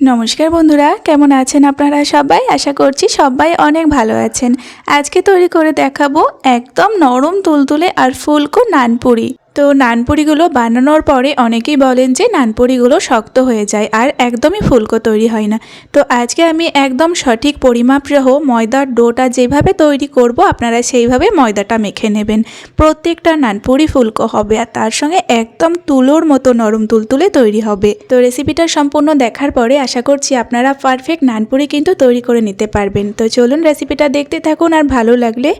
নমস্কার বন্ধুরা, কেমন আছেন আপনারা সবাই? আশা করছি সবাই অনেক ভালো আছেন। আজকে তৈরি করে দেখাবো একদম নরম তুলতুলে আর ফুলকো নানপুরি। তো নানপুরিগুলো বানানোর পরে অনেকেই বলেন যে নানপুরিগুলো শক্ত হয়ে যায় আর একদমই ফুলকো তৈরি হয় না। তো আজকে আমি একদম সঠিক পরিমাপ সহ ময়দার ডোটা যেভাবে তৈরি করব, আপনারা সেইভাবে ময়দাটা মেখে নেবেন। প্রত্যেকটা নানপুরি ফুলকো হবে আর তার সঙ্গে একদম তুলোর মতো নরম তুলতুলে তৈরি হবে। তো রেসিপিটা সম্পূর্ণ দেখার পরে আশা করছি আপনারা পারফেক্ট নানপুরি কিন্তু তৈরি করে নিতে পারবেন। তো চলুন রেসিপিটা দেখতে থাকুন আর ভালো লাগলে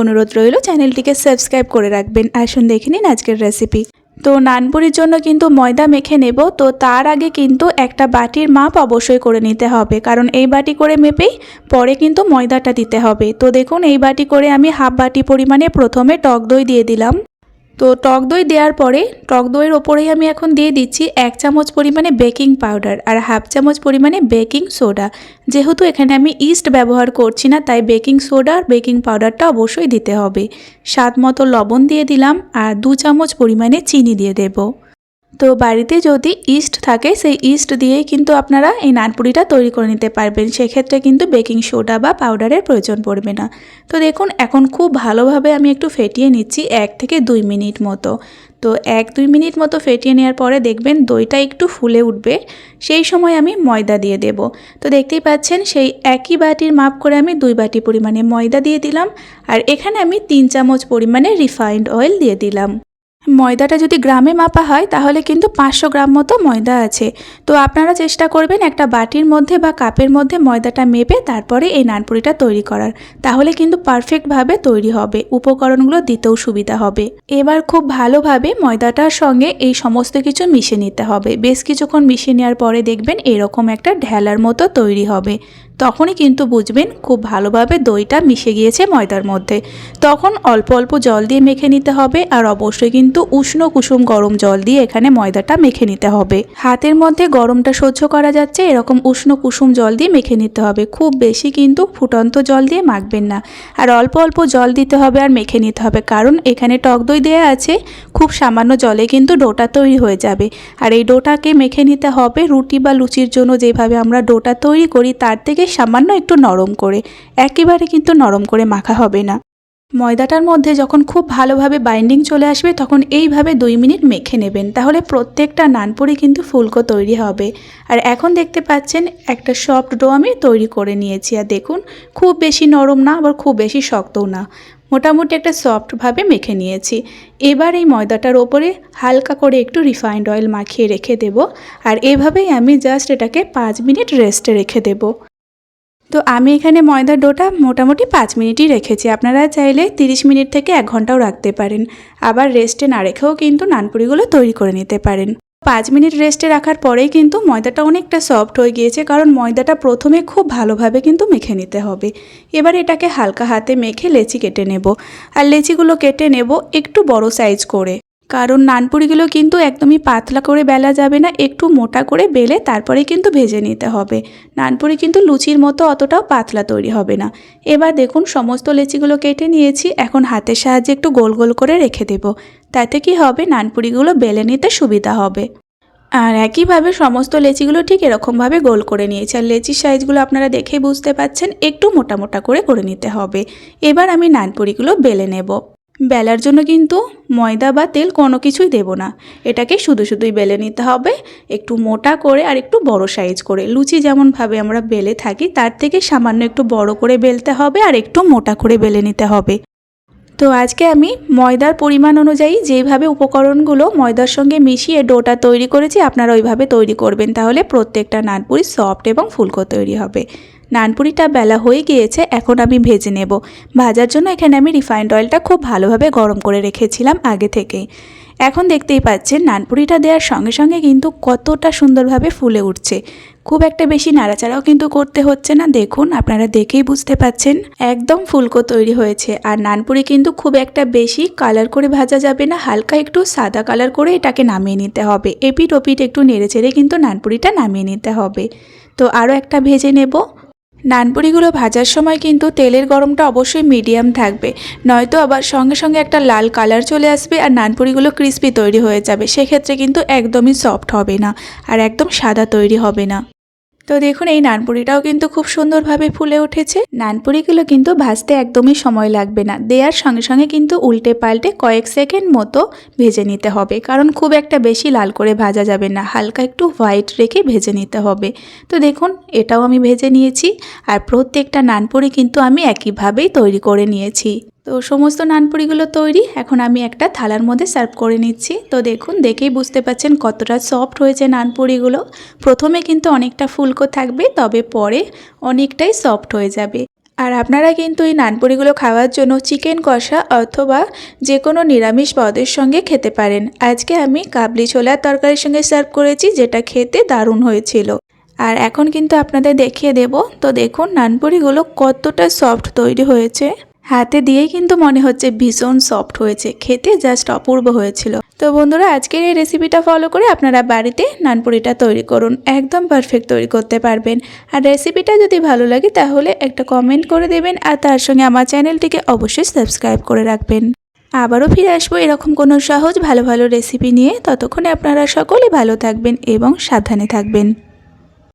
অনুরোধ রইল চ্যানেলটিকে সাবস্ক্রাইব করে রাখবেন। আসুন দেখে নিন আজকের রেসিপি তো নানপুরির জন্য কিন্তু ময়দা মেখে নেব, তো তার আগে কিন্তু একটা বাটির মাপ অবশ্যই করে নিতে হবে। কারণ এই বাটি করে মেপেই পরে কিন্তু ময়দাটা দিতে হবে। তো দেখুন, এই বাটি করে আমি হাফ বাটি পরিমাণে প্রথমে টক দই দিয়ে দিলাম। তো টক দই দেওয়ার পরে, টক দইয়ের ওপরেই আমি এখন দিয়ে দিচ্ছি এক চামচ পরিমাণে বেকিং পাউডার আর হাফ চামচ পরিমাণে বেকিং সোডা। যেহেতু এখানে আমি ইস্ট ব্যবহার করছি না, তাই বেকিং সোডা আর বেকিং পাউডারটা অবশ্যই দিতে হবে। স্বাদ মতো লবণ দিয়ে দিলাম আর দু চামচ পরিমাণে চিনি দিয়ে দেবো। তো বাড়িতে যদি ইস্ট থাকে, সেই ইস্ট দিয়েই কিন্তু আপনারা এই নানপুরিটা তৈরি করে নিতে পারবেন। সেক্ষেত্রে কিন্তু বেকিং সোডা বা পাউডারের প্রয়োজন পড়বে না। তো দেখুন, এখন খুব ভালোভাবে আমি একটু ফেটিয়ে নিচ্ছি এক থেকে দুই মিনিট মতো। তো এক দুই মিনিট মতো ফেটিয়ে নেওয়ার পরে দেখবেন দইটা একটু ফুলে উঠবে। সেই সময় আমি ময়দা দিয়ে দেব। তো দেখতেই পাচ্ছেন, সেই একই বাটির মাপ করে আমি দুই বাটি পরিমাণে ময়দা দিয়ে দিলাম। আর এখানে আমি তিন চামচ পরিমাণে রিফাইন্ড অয়েল দিয়ে দিলাম। ময়দাটা যদি গ্রামে মাপা হয়, তাহলে কিন্তু পাঁচশো গ্রাম মতো ময়দা আছে। তো আপনারা চেষ্টা করবেন একটা বাটির মধ্যে বা কাপের মধ্যে ময়দাটা মেপে তারপরে এই নানপুরিটা তৈরি করার। তাহলে কিন্তু পারফেক্টভাবে তৈরি হবে, উপকরণগুলো দিতেও সুবিধা হবে। এবার খুব ভালোভাবে ময়দাটার সঙ্গে এই সমস্ত কিছু মিশে নিতে হবে। বেশ কিছুক্ষণ মিশিয়ে নেওয়ার পরে দেখবেন এরকম একটা ঢেলার মতো তৈরি হবে। তখনই কিন্তু বুঝবেন খুব ভালোভাবে দইটা মিশে গিয়েছে ময়দার মধ্যে। তখন অল্প অল্প জল দিয়ে মেখে নিতে হবে আর অবশ্যই কিন্তু উষ্ণ কুসুম গরম জল দিয়ে এখানে ময়দাটা মেখে নিতে হবে। হাতের মধ্যে গরমটা সহ্য করা যাচ্ছে, এরকম উষ্ণ কুসুম জল দিয়ে মেখে নিতে হবে। খুব বেশি কিন্তু ফুটন্ত জল দিয়ে মাখবেন না। আর অল্প অল্প জল দিতে হবে আর মেখে নিতে হবে, কারণ এখানে টক দই দেওয়া আছে, খুব সামান্য জলে কিন্তু ডোটা তৈরি হয়ে যাবে। আর এই ডোটাকে মেখে নিতে হবে রুটি বা লুচির জন্য যেভাবে আমরা ডোটা তৈরি করি, তার থেকে সামান্য একটু নরম করে, একেবারে কিন্তু নরম করে মাখা হবে না। ময়দাটার মধ্যে যখন খুব ভালোভাবে বাইন্ডিং চলে আসবে, তখন এইভাবে দুই মিনিট মেখে নেবেন। তাহলে প্রত্যেকটা নানপুরি কিন্তু ফুলকো তৈরি হবে। আর এখন দেখতে পাচ্ছেন, একটা সফট ডো আমি তৈরি করে নিয়েছি। আর দেখুন, খুব বেশি নরম না, আবার খুব বেশি শক্তও না। মোটামুটি একটা সফটভাবে মেখে নিয়েছি। এবার এই ময়দাটার ওপরে হালকা করে একটু রিফাইন্ড অয়েল মাখিয়ে রেখে দেব। আর এভাবেই আমি জাস্ট এটাকে পাঁচ মিনিট রেস্টে রেখে দেবো। তো আমি এখানে ময়দার ডোটা মোটামুটি পাঁচ মিনিটই রেখেছি। আপনারা চাইলে তিরিশ মিনিট থেকে এক ঘন্টাও রাখতে পারেন। আবার রেস্টে না রেখেও কিন্তু নানপুরিগুলো তৈরি করে নিতে পারেন। পাঁচ মিনিট রেস্টে রাখার পরেই কিন্তু ময়দাটা অনেকটা সফট হয়ে গিয়েছে, কারণ ময়দাটা প্রথমে খুব ভালোভাবে কিন্তু মেখে নিতে হবে। এবার এটাকে হালকা হাতে মেখে লেচি কেটে নেব। আর লেচিগুলো কেটে নেব একটু বড় সাইজ করে। কারণ নানপুরিগুলো কিন্তু একদমই পাতলা করে বেলা যাবে না, একটু মোটা করে বেলে তারপরে কিন্তু ভেজে নিতে হবে। নানপুরি কিন্তু লুচির মতো অতটাও পাতলা তৈরি হবে না। এবার দেখুন সমস্ত লেচিগুলো কেটে নিয়েছি, এখন হাতের সাহায্যে একটু গোল গোল করে রেখে দেব। তাতে কি হবে? নানপুরিগুলো বেলে নিতে সুবিধা হবে। আর একইভাবে সমস্ত লেচিগুলো ঠিক এরকমভাবে গোল করে নিয়েছি। আর লেচির সাইজগুলো আপনারা দেখেই বুঝতে পাচ্ছেন, একটু মোটা মোটা করে করে নিতে হবে। এবার আমি নানপুরিগুলো বেলে নেব। বেলার জন্য কিন্তু ময়দা বা তেল কোনো কিছুই দেব না। এটাকে শুধু শুধুই বেলে নিতে হবে। একটু মোটা করে আর একটু বড় সাইজ করে। লুচি যেমনভাবে আমরা বেলে থাকি, তার থেকে সামান্য একটু বড় করে বেলতে হবে আর একটু মোটা করে বেলে নিতে হবে। তো আজকে আমি ময়দার পরিমাণ অনুযায়ী যেভাবে উপকরণগুলো ময়দার সঙ্গে মিশিয়ে ডোটা তৈরি করেছি, আপনারা ওইভাবে তৈরি করবেন। তাহলে প্রত্যেকটা নানপুরি সফট এবং ফুলকো তৈরি হবে। নানপুরিটা বেলা হয়ে গিয়েছে, এখন আমি ভেজে নেব। ভাজার জন্য এখানে আমি রিফাইন্ড অয়েলটা খুব ভালোভাবে গরম করে রেখেছিলাম আগে থেকেই। এখন দেখতেই পাচ্ছেন নানপুরিটা দেওয়ার সঙ্গে সঙ্গে কিন্তু কতটা সুন্দরভাবে ফুলে উঠছে। খুব একটা বেশি নাড়াচাড়াও কিন্তু করতে হচ্ছে না। দেখুন, আপনারা দেখেই বুঝতে পাচ্ছেন একদম ফুলকো তৈরি হয়েছে। আর নানপুরি কিন্তু খুব একটা বেশি কালার করে ভাজা যাবে না, হালকা একটু সাদা কালার করে এটাকে নামিয়ে নিতে হবে। এপিট ওপিট একটু নেড়ে চেড়ে কিন্তু নানপুরিটা নামিয়ে নিতে হবে। তো আরও একটা ভেজে নেব। নানপুরিগুলো ভাজার সময় কিন্তু তেলের গরমটা অবশ্যই মিডিয়াম থাকবে। নয়তো আবার সঙ্গে সঙ্গে একটা লাল কালার চলে আসবে আর নানপুরিগুলো ক্রিস্পি তৈরি হয়ে যাবে। সেক্ষেত্রে কিন্তু একদমই সফট হবে না আর একদম সাদা তৈরি হবে না। তো দেখুন, এই নানপুরিটাও কিন্তু খুব সুন্দরভাবে ফুলে উঠেছে। নানপুরিগুলো কিন্তু ভাজতে একদমই সময় লাগবে না। দেওয়ার সঙ্গে সঙ্গে কিন্তু উল্টে পাল্টে কয়েক সেকেন্ড মতো ভেজে নিতে হবে। কারণ খুব একটা বেশি লাল করে ভাজা যাবে না। হালকা একটু হোয়াইট রেখে ভেজে নিতে হবে। তো দেখুন, এটাও আমি ভেজে নিয়েছি। আর প্রত্যেকটা নানপুরি কিন্তু আমি একইভাবেই তৈরি করে নিয়েছি। তো সমস্ত নানপুরিগুলো তৈরি, এখন আমি একটা থালার মধ্যে সার্ভ করে নিচ্ছি। তো দেখুন, দেখেই বুঝতে পাচ্ছেন কতটা সফট হয়েছে নানপুরিগুলো। প্রথমে কিন্তু অনেকটা ফুলকো থাকবে, তবে পরে অনেকটাই সফট হয়ে যাবে। আর আপনারা কিন্তু এই নানপুরিগুলো খাওয়ার জন্য চিকেন কষা অথবা যে কোনো নিরামিষ পদের সঙ্গে খেতে পারেন। আজকে আমি কাবলি ছোলার তরকারির সঙ্গে সার্ভ করেছি, যেটা খেতে দারুণ হয়েছিল। আর এখন কিন্তু আপনাদের দেখিয়ে দেব। তো দেখুন, নানপুরিগুলো কতটা সফট তৈরি হয়েছে। হাতে দিয়েই কিন্তু মনে হচ্ছে ভীষণ সফট হয়েছে। খেতে জাস্ট অপূর্ব হয়েছিল। তো বন্ধুরা, আজকের এই রেসিপিটা ফলো করে আপনারা বাড়িতে নানপুরিটা তৈরি করুন। একদম পারফেক্ট তৈরি করতে পারবেন। আর রেসিপিটা যদি ভালো লাগে, তাহলে একটা কমেন্ট করে দেবেন আর তার সঙ্গে আমার চ্যানেলটিকে অবশ্যই সাবস্ক্রাইব করে রাখবেন। আবারও ফিরে আসব এরকম কোনো সহজ, ভালো ভালো রেসিপি নিয়ে। ততক্ষণে আপনারা সকলে ভালো থাকবেন এবং সাবধানে থাকবেন।